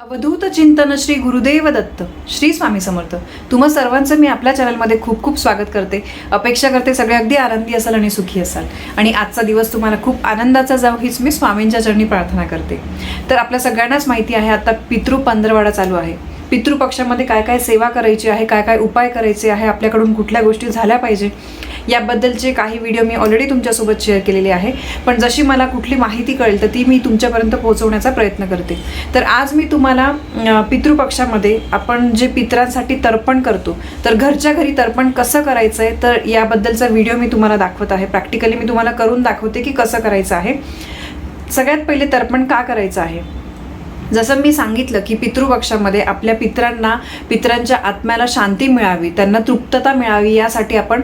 अवधूत चिंतन श्री गुरुदेव दत्त श्री स्वामी समर्थ. तुम्हा सर्वांचं मी आपल्या चॅनलमध्ये खूप खूप स्वागत करते. अपेक्षा करते सगळे अगदी आनंदी असाल आणि सुखी असाल. आणि आजचा दिवस तुम्हाला खूप आनंदाचा जाऊ हीच मी स्वामींच्या चरणी प्रार्थना करते. तर आपल्या सगळ्यांनाच माहिती आहे आता पितृ पंधरवाडा चालू आहे. पितृपक्षामध्ये काय काय सेवा करायची आहे काय काय उपाय करायचे आहे आपल्याकडून कुठल्या गोष्टी झाल्या पाहिजे? याबद्दलचे काही व्हिडिओ मी ऑलरेडी तुमच्यासोबत शेअर केलेले आहे. पण जशी मला कुठली माहिती कळेल तर ती मी तुमच्यापर्यंत पोहोचवण्याचा प्रयत्न करते. तर आज मी तुम्हाला पितृपक्षामध्ये आपण जे पितरांसाठी तर्पण करतो तर घरच्या घरी तर्पण कसं करायचं आहे तर याबद्दलचा व्हिडिओ मी तुम्हाला दाखवत आहे. प्रॅक्टिकली मी तुम्हाला करून दाखवते की कसं करायचं आहे. सगळ्यात पहिले तर्पण का करायचं आहे? जसं मी सांगितलं की पितृपक्षामध्ये आपल्या पितरांना पितरांच्या आत्म्याला शांती मिळावी त्यांना तृप्तता मिळावी यासाठी आपण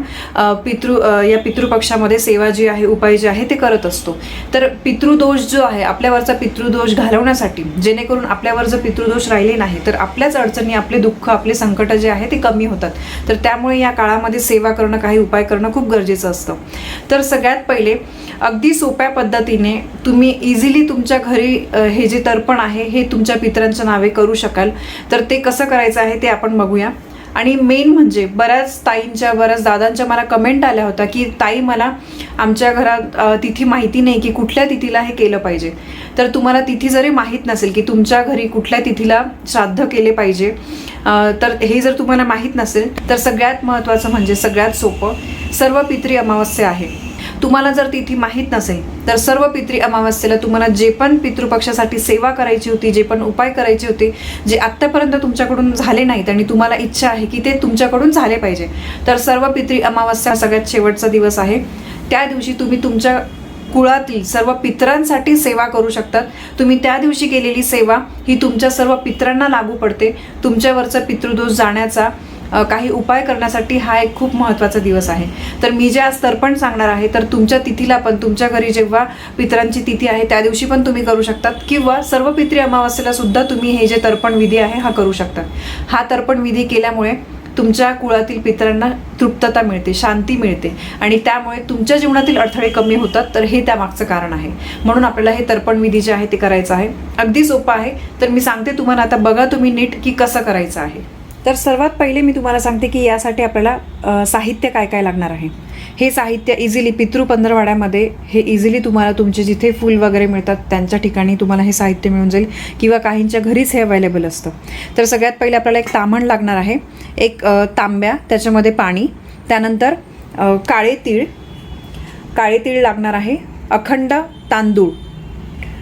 पितृ या पितृपक्षामध्ये सेवा जी आहे उपाय जे आहे ते करत असतो. तर पितृदोष जो आहे आपल्यावरचा पितृदोष घालवण्यासाठी जेणेकरून आपल्यावर जर पितृदोष राहिले नाही तर आपल्याच अडचणी आपले दुःख आपले संकट जे आहे ते कमी होतात. तर त्यामुळे या काळामध्ये सेवा करणं काही उपाय करणं खूप गरजेचं असतं. तर सगळ्यात पहिले अगदी सोप्या पद्धतीने तुम्ही इझिली तुमच्या घरी हे जे तर्पण आहे हे तुमच्या पित्रांच्या नावे करू शकाल. तर ते कसं करायचं आहे ते आपण बघूया. आणि मेन म्हणजे बऱ्याच ताईंच्या बऱ्याच दादांच्या मला कमेंट आल्या होत्या की ताई मला आमच्या घरात तिथी माहिती नाही की कुठल्या तिथीला हे केलं पाहिजे. तर तुम्हाला तिथी जरी माहीत नसेल की तुमच्या घरी कुठल्या तिथीला श्राद्ध केले पाहिजे तर हे जर तुम्हाला माहीत नसेल तर सगळ्यात महत्त्वाचं म्हणजे सगळ्यात सोपं सर्व पितरी अमावस्या आहे. तुम्हाला जर तिथी माहीत नसेल तर सर्व पितृ अमावस्येला तुम्हाला जे पण पितृपक्षासाठी सेवा करायची होती जे पण उपाय करायचे होते जे आत्तापर्यंत तुमच्याकडून झाले नाहीत आणि तुम्हाला इच्छा आहे की ते तुमच्याकडून झाले पाहिजे. तर सर्व पितृ अमावस्या सगळ्यात शेवटचा दिवस आहे. त्या दिवशी तुम्ही तुमच्या कुळातील सर्व पितरांसाठी सेवा करू शकतात तुम्ही त्या दिवशी केलेली सेवा ही तुमच्या सर्व पितरांना लागू पडते. तुमच्यावरचा पितृदोष जाण्याचा काही उपाय करण्यासाठी हा एक खूप महत्त्वाचा दिवस आहे. तर मी जे आज तर्पण सांगणार आहे तर तुमच्या तिथीला पण तुमच्या घरी जेव्हा पितरांची तिथी आहे त्या दिवशी पण तुम्ही करू शकतात. किंवा सर्व पितरी अमावस्येला सुद्धा तुम्ही हे जे तर्पण विधी आहे हा करू शकतात. हा तर्पण विधी केल्यामुळे तुमच्या कुळातील पितरांना तृप्तता मिळते शांती मिळते. आणि त्यामुळे तुमच्या जीवनातील अडथळे कमी होतात तर हे त्यामागचं कारण आहे. म्हणून आपल्याला हे तर्पण विधी जे आहे ते करायचं आहे. अगदी सोपं आहे तर मी सांगते तुम्हाला आता बघा तुम्ही नीट की कसं करायचं आहे. तर सर्वात पहिले मी तुम्हाला सांगते की यासाठी आपल्याला साहित्य काय काय लागणार आहे. हे साहित्य इझिली पितृ पंधरवाड्यामध्ये हे इझिली तुम्हाला तुमचे जिथे फूल वगैरे मिळतात त्यांच्या ठिकाणी तुम्हाला हे साहित्य मिळून जाईल किंवा काहींच्या घरीच हे अवेलेबल असतं. तर सगळ्यात पहिले आपल्याला एक तामण लागणार आहे. एक तांब्या त्याच्यामध्ये पाणी त्यानंतर काळे तीळ. काळे तीळ लागणार आहे अखंड तांदूळ.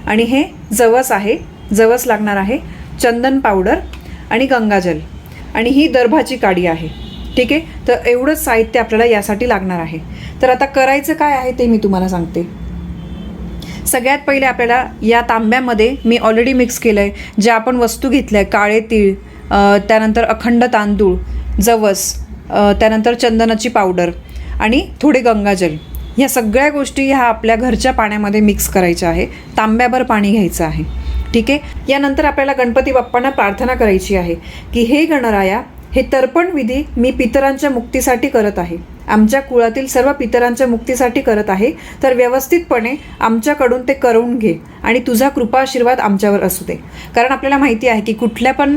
आणि हे जवस आहे. जवस लागणार आहे चंदन पावडर आणि गंगाजल. आणि ही दर्भाची काडी आहे. ठीक आहे? तर एवढंच साहित्य आपल्याला यासाठी लागणार आहे. तर आता करायचं काय आहे ते मी तुम्हाला सांगते. सगळ्यात पहिले आपल्याला या तांब्यामध्ये मी ऑलरेडी मिक्स केलं आहे ज्या आपण वस्तू घेतल्या आहे काळे तीळ त्यानंतर अखंड तांदूळ जवस त्यानंतर चंदनाची पावडर आणि थोडे गंगाजल. ह्या सगळ्या गोष्टी ह्या आपल्या घरच्या पाण्यामध्ये मिक्स करायच्या आहे. तांब्याभर पाणी घ्यायचं आहे. ठीक आहे. यानंतर आपल्याला गणपती बाप्पांना प्रार्थना करायची आहे की हे गणराया हे तर्पण विधी मी पितरांच्या मुक्तीसाठी करत आहे. आमच्या कुळातील सर्व पितरांच्या मुक्तीसाठी करत आहे तर व्यवस्थितपणे आमच्याकडून ते करून घे आणि तुझा कृपा आशीर्वाद आमच्यावर असू दे. कारण आपल्याला माहिती आहे की कुठल्या पण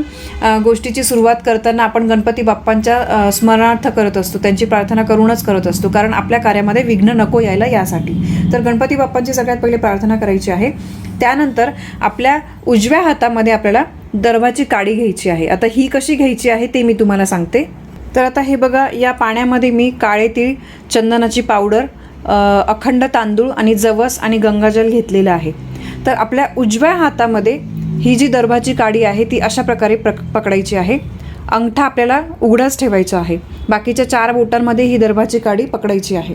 गोष्टीची सुरुवात करताना आपण गणपती बाप्पांच्या स्मरणार्थ करत असतो त्यांची प्रार्थना करूनच करत असतो कारण आपल्या कार्यामध्ये विघ्न नको यायला यासाठी. तर गणपती बाप्पांची सगळ्यात पहिले प्रार्थना करायची आहे. त्यानंतर आपल्या उजव्या हातामध्ये आपल्याला दर्भाची काडी घ्यायची आहे. आता ही कशी घ्यायची आहे ते मी तुम्हाला सांगते. तर आता हे बघा या पाण्यामध्ये मी काळे तीळ चंदनाची पावडर अखंड तांदूळ आणि जवस आणि गंगाजल घेतलेलं आहे. तर आपल्या उजव्या हातामध्ये ही जी दर्भाची काडी आहे ती अशा प्रकारे प्रक पकडायची आहे. अंगठा आपल्याला उघडाच ठेवायचा आहे. बाकीच्या चार बोटांमध्ये ही दर्भाची काडी पकडायची आहे.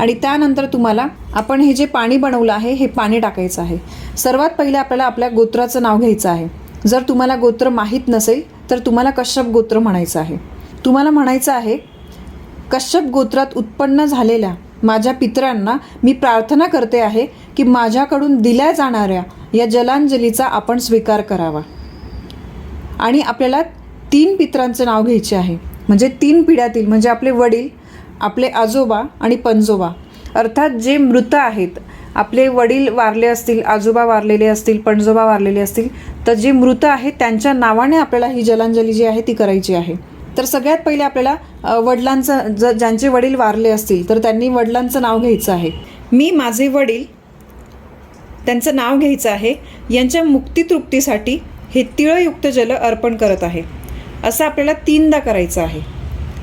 आणि त्यानंतर तुम्हाला आपण हे जे पाणी बनवलं आहे हे पाणी टाकायचं आहे. सर्वात पहिले आपल्याला आपल्या गोत्राचं नाव घ्यायचं आहे. जर तुम्हाला गोत्र माहीत नसेल तर तुम्हाला कश्यप गोत्र म्हणायचं आहे. तुम्हाला म्हणायचं आहे कश्यप गोत्रात उत्पन्न झालेल्या माझ्या पितरांना मी प्रार्थना करते आहे की माझ्याकडून दिल्या जाणाऱ्या या जलांजलीचा आपण स्वीकार करावा. आणि आपल्याला तीन पित्रांचं नाव घ्यायचे आहे. म्हणजे तीन पिढ्यातील म्हणजे आपले वडील आपले आजोबा आणि पंजोबा. अर्थात जे मृत आहेत आपले वडील वारले असतील आजोबा वारलेले असतील पणजोबा वारलेले असतील तर जे मृत आहेत त्यांच्या नावाने आपल्याला ही जलांजली जी आहे ती करायची आहे. तर सगळ्यात पहिले आपल्याला वडिलांचं ज ज्यांचे वडील वारले असतील तर त्यांनी वडिलांचं नाव घ्यायचं आहे. मी माझे वडील त्यांचं नाव घ्यायचं आहे यांच्या मुक्तितृप्तीसाठी हे तिळयुक्त जल अर्पण करत आहे. असं आपल्याला तीनदा करायचं आहे.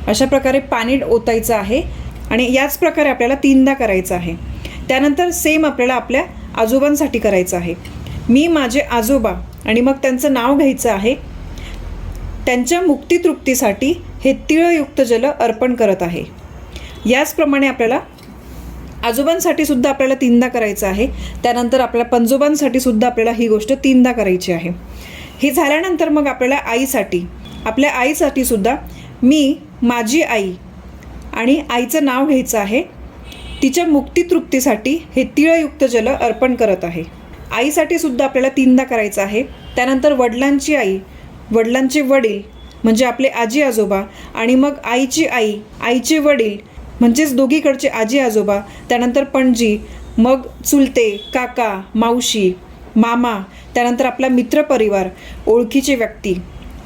अशा प्रकारे पाणी ओतायचं आहे आणि याच प्रकारे आपल्याला तीनदा करायचं आहे. त्यानंतर सेम आपल्याला आपल्या आजोबांसाठी करायचं आहे. मी माझे आजोबा आणि मग त्यांचं नाव घ्यायचं आहे त्यांच्या मुक्तितृप्तीसाठी हे तिळयुक्त जल अर्पण करत आहे. याचप्रमाणे आपल्याला आजोबांसाठी सुद्धा आपल्याला तीनदा करायचं आहे. त्यानंतर आपल्या पंजोबांसाठी सुद्धा आपल्याला ही गोष्ट तीनदा करायची आहे. हे झाल्यानंतर मग आपल्याला आईसाठी आपल्या आईसाठी सुद्धा मी माझी आई आणि आईचं नाव घ्यायचं आहे. तिच्या मुक्तितृप्तीसाठी हे तिळयुक्त जल अर्पण करत आहे. आईसाठी सुद्धा आपल्याला तीनदा करायचं आहे. त्यानंतर वडिलांची आई वडिलांचे वडील म्हणजे आपले आजी आजोबा आणि मग आईची आई आईचे वडील म्हणजेच दोघीकडचे आजी आजोबा त्यानंतर पणजी मग चुलते काका मावशी मामा त्यानंतर आपला मित्रपरिवार ओळखीचे व्यक्ती.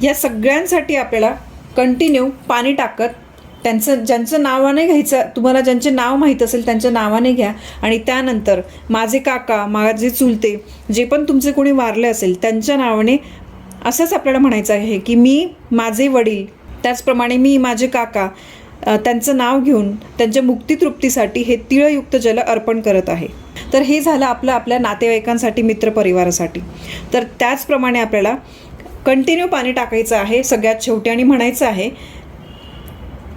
या सगळ्यांसाठी आपल्याला कंटिन्यू पाणी टाकत त्यांचं ज्यांचं नावाने घ्यायचं तुम्हाला ज्यांचे नाव माहीत असेल त्यांच्या नावाने घ्या. आणि त्यानंतर माझे काका माझे चुलते जे पण तुमचे कोणी वारले असेल त्यांच्या नावाने असंच आपल्याला म्हणायचं आहे की मी माझे वडील त्याचप्रमाणे मी माझे काका त्यांचं नाव घेऊन त्यांच्या मुक्तितृप्तीसाठी हे तिळयुक्त जल अर्पण करत आहे. तर हे झालं आपलं आपल्या नातेवाईकांसाठी मित्रपरिवारासाठी. तर त्याचप्रमाणे आपल्याला कंटिन्यू पाणी टाकायचं आहे सगळ्यात शेवटी. आणि म्हणायचं आहे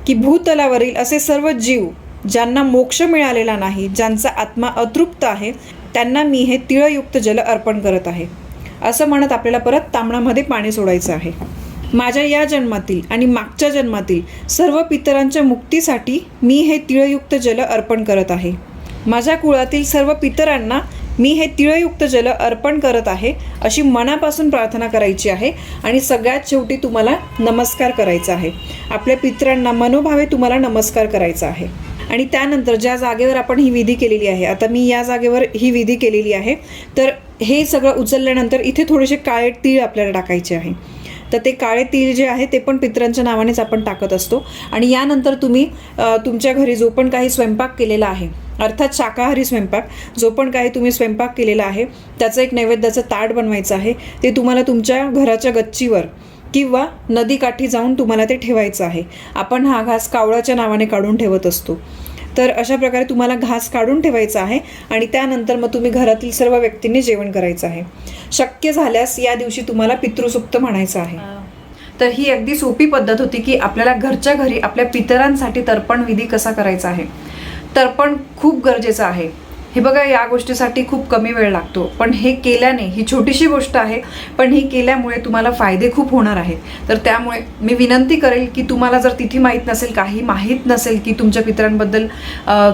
की भूतलावरील असे सर्व जीव ज्यांना मोक्ष मिळालेला नाही ज्यांचा आत्मा अतृप्त आहे त्यांना मी हे तिळयुक्त जल अर्पण करत आहे. असं म्हणत आपल्याला परत तांबणामध्ये पाणी सोडायचं आहे. माझ्या या जन्मातील आणि मागच्या जन्मातील सर्व पितरांच्या मुक्तीसाठी मी हे तिळयुक्त जल अर्पण करत आहे. माझ्या कुळातील सर्व पितरांना मी हे तिळयुक्त जल अर्पण करत आहे अशी मनापासून प्रार्थना करायची आहे आणि सगळ्यात शेवटी तुम्हाला नमस्कार करायचा आहे. आपल्या पितरांना मनोभावे तुम्हाला नमस्कार करायचा आहे. आणि त्यानंतर ज्या जागेवर आपण ही विधी केलेली आहे आता मी या जागेवर ही विधी केलेली आहे तर हे सगळं उचलल्यानंतर इथे थोडेसे काळे तीळ आपल्याला टाकायचे आहे. तर ते काळे तीळ जे आहे ते पण पितरांच्या नावानेच आपण टाकत असतो. आणि यानंतर तुम्ही तुमच्या घरी जो पण काही स्वयंपाक केलेला आहे अर्थात शाकाहारी स्वयंपाक जो पण काही तुम्ही स्वयंपाक केलेला आहे त्याचं एक नैवेद्याचं ताट बनवायचं आहे ते तुम्हाला तुमच्या घराच्या गच्चीवर किंवा नदीकाठी जाऊन तुम्हाला ते ठेवायचं आहे. आपण हा घास कावळाच्या नावाने काढून ठेवत असतो. तर अशा प्रकारे तुम्हाला घास काढून ठेवायचा आहे आणि त्यानंतर मग तुम्ही घरातील सर्व व्यक्तींनी जेवण करायचं आहे. शक्य झाल्यास या दिवशी तुम्हाला पितृसुप्त म्हणायचं आहे. तर ही अगदी सोपी पद्धत होती की आपल्याला घरच्या घरी आपल्या पितरांसाठी तर्पण विधी कसा करायचा आहे. तर्पण खूप गरजेचं आहे. हे बघा या गोष्टीसाठी खूप कमी वेळ लागतो. पण हे केल्याने ही छोटीशी गोष्ट आहे पण ही केल्यामुळे तुम्हाला फायदे खूप होणार आहेत. तर त्यामुळे मी विनंती करेल की तुम्हाला जर तिथी माहीत नसेल काही माहीत नसेल की तुमच्या पित्रांबद्दल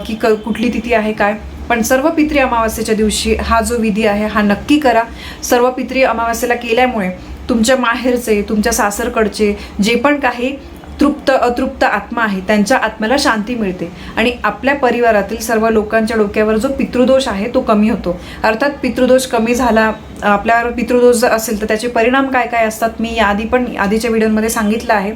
की क कुठली तिथी आहे काय पण सर्व पित्री अमावास्येच्या दिवशी हा जो विधी आहे हा नक्की करा. सर्व पित्री अमावास्येला केल्यामुळे तुमच्या माहेरचे तुमच्या सासरकडचे जे पण काही तृप्त अतृप्त आत्मा आहे. त्यांच्या आत्म्याला शांती मिळते. आणि आपल्या परिवारातील सर्व लोकांच्या डोक्यावर जो पितृदोष आहे तो कमी होतो. अर्थात पितृदोष कमी झाला आपल्यावर पितृदोष जर असेल तर त्याचे परिणाम काय काय असतात मी याआधी पण आधीच्या व्हिडिओमध्ये सांगितलं आहे.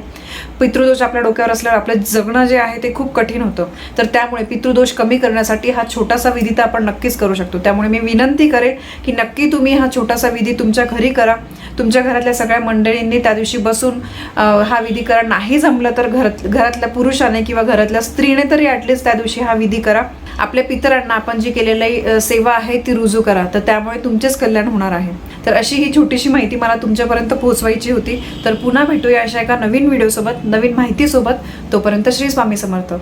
पितृदोष आपल्या डोक्यावर असल्यावर आपलं जगणं जे आहे ते खूप कठीण होतं. तर त्यामुळे पितृदोष कमी करण्यासाठी हा छोटासा विधी तर आपण नक्कीच करू शकतो. त्यामुळे मी विनंती करेन की नक्की तुम्ही हा छोटासा विधी तुमच्या घरी करा. तुमच्या घरातल्या सगळ्या मंडळींनी त्या दिवशी बसून हा विधी करा. नाही जमलं तर घरात घरातल्या पुरुषाने किंवा घरातल्या स्त्रीने तरी ॲटलिस्ट त्या दिवशी हा विधी करा. आपल्या पितरांना आपण जी केलेली सेवा आहे ती रुजू करा. तर त्यामुळे तुमचेच कल्याण होणार आहे. तर अशी ही छोटीशी माहिती मला तुमच्यापर्यंत पोहोचवायची होती. तर पुन्हा भेटूया अशा एका नवीन व्हिडिओसोबत नवीन माहितीसोबत. तोपर्यंत श्री स्वामी समर्थ.